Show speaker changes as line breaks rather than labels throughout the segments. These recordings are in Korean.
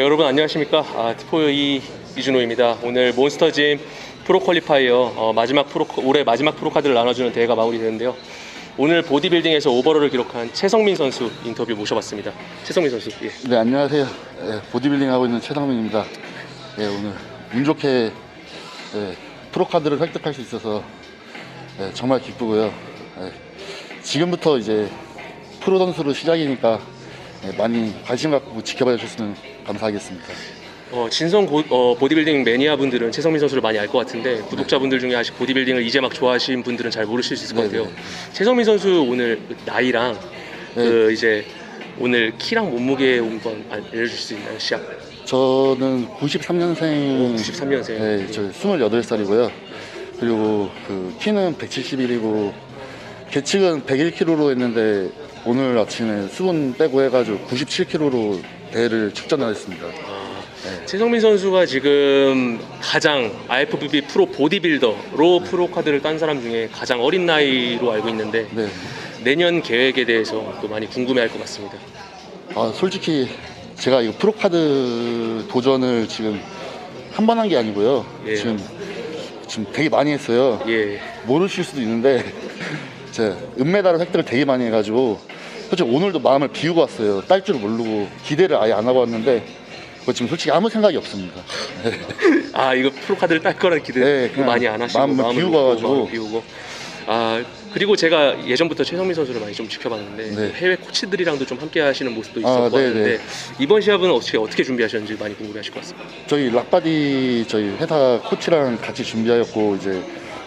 여러분 안녕하십니까 아, 트포의 이준호입니다 오늘 몬스터짐 프로 퀄리파이어 어, 마지막 프로 올해 마지막 프로 카드를 나눠주는 대회가 마무리되는데요 오늘 보디빌딩에서 오버롤을 기록한 최성민 선수 인터뷰 모셔봤습니다 최성민 선수 예.
네 안녕하세요. 예, 보디빌딩 하고 있는 최상민입니다. 예, 오늘 운 좋게 예, 프로 카드를 획득할 수 있어서 예, 정말 기쁘고요. 예, 지금부터 이제 프로 선수로 시작이니까 예, 많이 관심 갖고 지켜봐 주셨으면 감사하겠습니다.
어, 진성 고- 어, 보디빌딩 매니아 분들은 최성민 선수를 많이 알 것 같은데 구독자분들 중에 아직 보디빌딩을 이제 막 좋아하시는 분들은 잘 모르실 수 있을 것
네네.
같아요 최성민 선수 오늘 나이랑
네.
그 이제 오늘 키랑 몸무게 한번 알려줄 수 있나요 시합
저는 93년생
93년생
네, 저 28살이고요. 그리고 그 키는 171이고 계측은 101kg로 했는데 오늘 아침에 수분 빼고 해가지고 97kg로 대회를 출전을 했습니다.
아, 최성민 선수가 지금 가장 IFBB 프로 보디빌더로 프로 카드를 딴 사람 중에 가장 어린 나이로 알고 있는데
네.
내년 계획에 대해서 또 많이 궁금해할 것 같습니다.
아 솔직히 제가 이거 프로카드 도전을 지금 한 번 한 게 아니고요.
예.
지금 지금 되게 많이 했어요.
예,
모르실 수도 있는데 제가 은메달을 획득을 되게 많이 해가지고 솔직히 오늘도 마음을 비우고 왔어요. 딸 줄 모르고 기대를 아예 안 하고 왔는데 그거 지금 솔직히 아무 생각이 없습니다.
아 이거 프로 카드를 딸 거라는 기대
네, 그냥
많이 안 하시고
마음을
비우고
와가지고.
마음을 비우고 아 그리고 제가 예전부터 최성민 선수를 많이 좀 지켜봤는데
네.
해외 코치들이랑도 좀 함께 하시는 모습도
아,
있었고
네,
하는데
네.
이번 시합은 어떻게 어떻게 준비하셨는지 많이 궁금해하실 것 같습니다.
저희 락바디 저희 회사 코치랑 같이 준비하였고 이제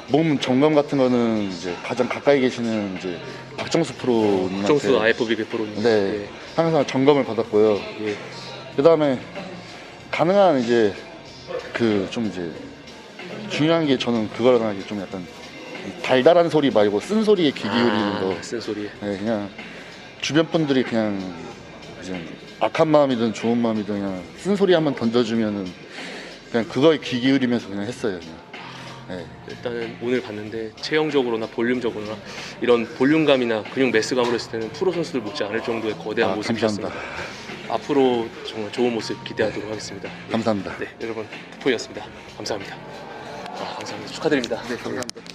몸 점검 같은 거는 이제 가장 가까이 계시는 이제 박정수 프로님한테
정수 IFBB 프로님.
네 항상 점검을 받았고요.
예. 예.
그 다음에 가능한 이제 그 좀 이제 중요한 게 저는 그거랑 이제 좀 약간 이 달달한 소리 말고 쓴 소리에 귀 기울이는 거.
아, 쓴 소리.
네, 그냥 주변 분들이 그냥 이제 악한 마음이든 좋은 마음이든 그냥 쓴 소리 한번 던져주면은 그냥 그거에 귀 기울이면서 그냥 했어요. 그냥. 네.
일단은 오늘 봤는데 체형적으로나 볼륨적으로나 이런 볼륨감이나 근육 매스감으로 했을 때는 프로 선수들 못지 않을 정도의 거대한
아,
모습이었습니다. 앞으로 정말 좋은 모습 기대하도록 하겠습니다.
감사합니다.
네, 여러분 투포이었습니다. 감사합니다. 아, 감사합니다. 축하드립니다.
네, 감사합니다.